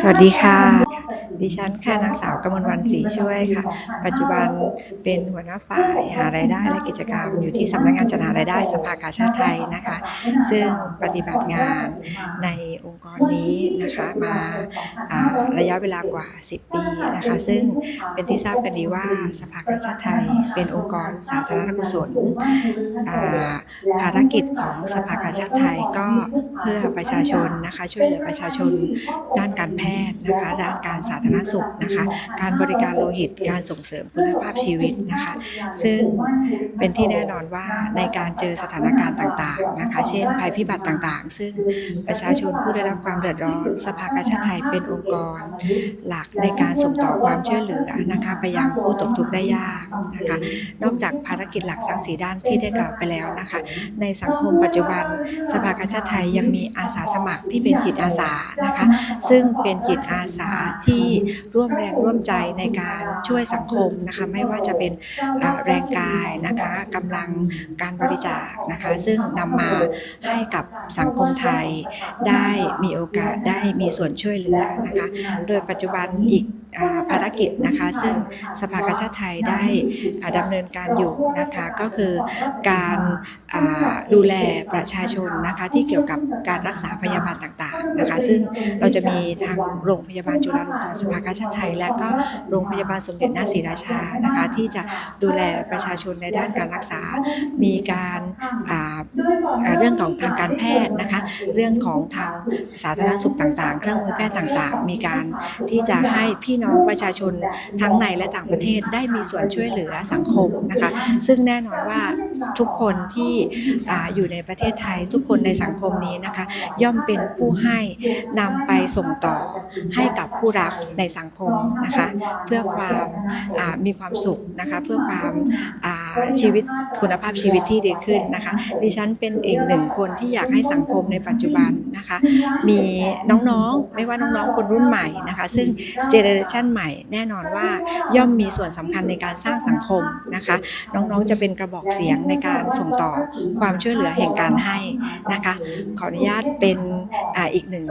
สวัสดีค่ะ ดิฉันค่ะนางสาวกมลวันศรีช่วยค่ะ ปัจจุบันเป็นหัวหน้าฝ่ายหารายได้และกิจกรรม อยู่ที่สำนักงานจัดหารายได้สภากาชาติไทยนะคะ ซึ่งปฏิบัติงานในองค์กรนี้นะคะมาระยะเวลากว่า 10 ปีนะคะ ซึ่งเป็นที่ทราบกันดีว่าสภากาชาติไทย เป็นองค์กรสาธารณกุศลภารกิจของสภากาชาติไทยก็เพื่อประชาชนนะคะช่วยเหลือประชาชนด้านการแพทย์นะคะด้านการสาธารณสุขนะคะ การบริการโลหิตการส่งเสริมคุณภาพชีวิตนะคะ ซึ่งเป็นที่แน่นอนว่าในการเจอสถานการณ์ต่างๆนะคะ เช่น ภัยพิบัติต่างๆ ซึ่งประชาชนผู้ได้รับความเดือดร้อน สภากาชาติไทยเป็นองค์กร หลักในการส่งต่อความช่วยเหลือนะคะไปยังผู้ตกทุกข์ได้ยากนะคะ นอกจากภารกิจหลักทั้งสีด้านที่ได้กล่าวไปแล้วนะคะ ในสังคมปัจจุบัน สภากาชาติไทยยังมีอาสาสมัครที่เป็นจิตอาสานะคะ ซึ่งเป็นจิตอาสาที่ร่วมแรงร่วมใจในการช่วยสังคมนะคะไม่ว่าจะเป็นแรงกายนะคะกำลังการบริจาคนะคะ ซึ่งนำมาให้กับสังคมไทยได้มีโอกาสได้มีส่วนช่วยเหลือนะคะ โดยปัจจุบันอีก ภารกิจนะคะ ซึ่งสภากาชาติไทยได้อ่าดำเนินการอยู่นะคะก็คือการอ่าดูแลประชาชนนะคะที่เกี่ยวกับการรักษาพยาบาลต่างๆนะคะซึ่งเราจะมีทางโรงพยาบาลจุฬาลงกรณ์สภากาชาติไทย และก็โรงพยาบาลสมเด็จนาศรีราชานะคะที่จะดูแลประชาชนในด้านการรักษา มีการอ่าอ่าเรื่องของทางการแพทย์นะคะเรื่องของทางสาธารณสุขต่างๆ เครื่องมือแพทย์ต่างๆ มีการที่จะให้พี่น้องประชาชนทั้งในและต่างประเทศได้มีส่วนช่วยเหลือสังคมนะคะ ซึ่งแน่นอนว่าทุกคนที่ออยู่ในประเทศไทย ทุกคนในสังคมนี้นะคะ ย่อมเป็นผู้ให้นำไปส่งต่อให้กับผู้รับในสังคมนะคะ เพื่อความมีความสุขนะคะเพื่อความชีวิตคุณภาพชีวิตที่ดีขึ้นนะคะ ดิฉันเป็นอีกหนึ่งคนที่อยากให้สังคมในปัจจุบันนะคะ มีน้องๆ ไม่ว่าน้องๆ คนรุ่นใหม่นะคะ ซึ่งเจเนอเรชันใหม่แน่นอนว่าย่อมมีส่วนสำคัญในการสร้างสังคมนะคะ น้องๆจะเป็นกระบอกเสียงในการส่งต่อความช่วยเหลือแห่งการให้นะคะ ขออนุญาตเป็น อ่าอีกหนึ่ง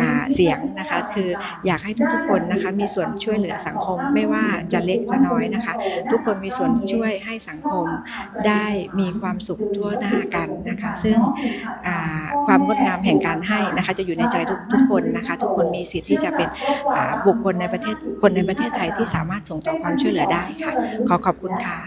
อ่าเสียงนะคะ คืออยากให้ทุกๆคนนะคะมีส่วนช่วยเหลือสังคมไม่ว่าจะเล็กจะน้อยนะคะ ทุกคนมีส่วนช่วยให้สังคมได้มีความสุขทั่วหน้ากันนะคะ ซึ่งอ่าความงดงามแห่งการให้นะคะจะอยู่ในใจทุกทุกคนนะคะ ทุกคนมีสิทธิ์ที่จะเป็นอ่าบุคคลในประเทศคนในประเทศไทยที่สามารถส่งต่อความช่วยเหลือได้ค่ะ ขอขอบคุณค่ะ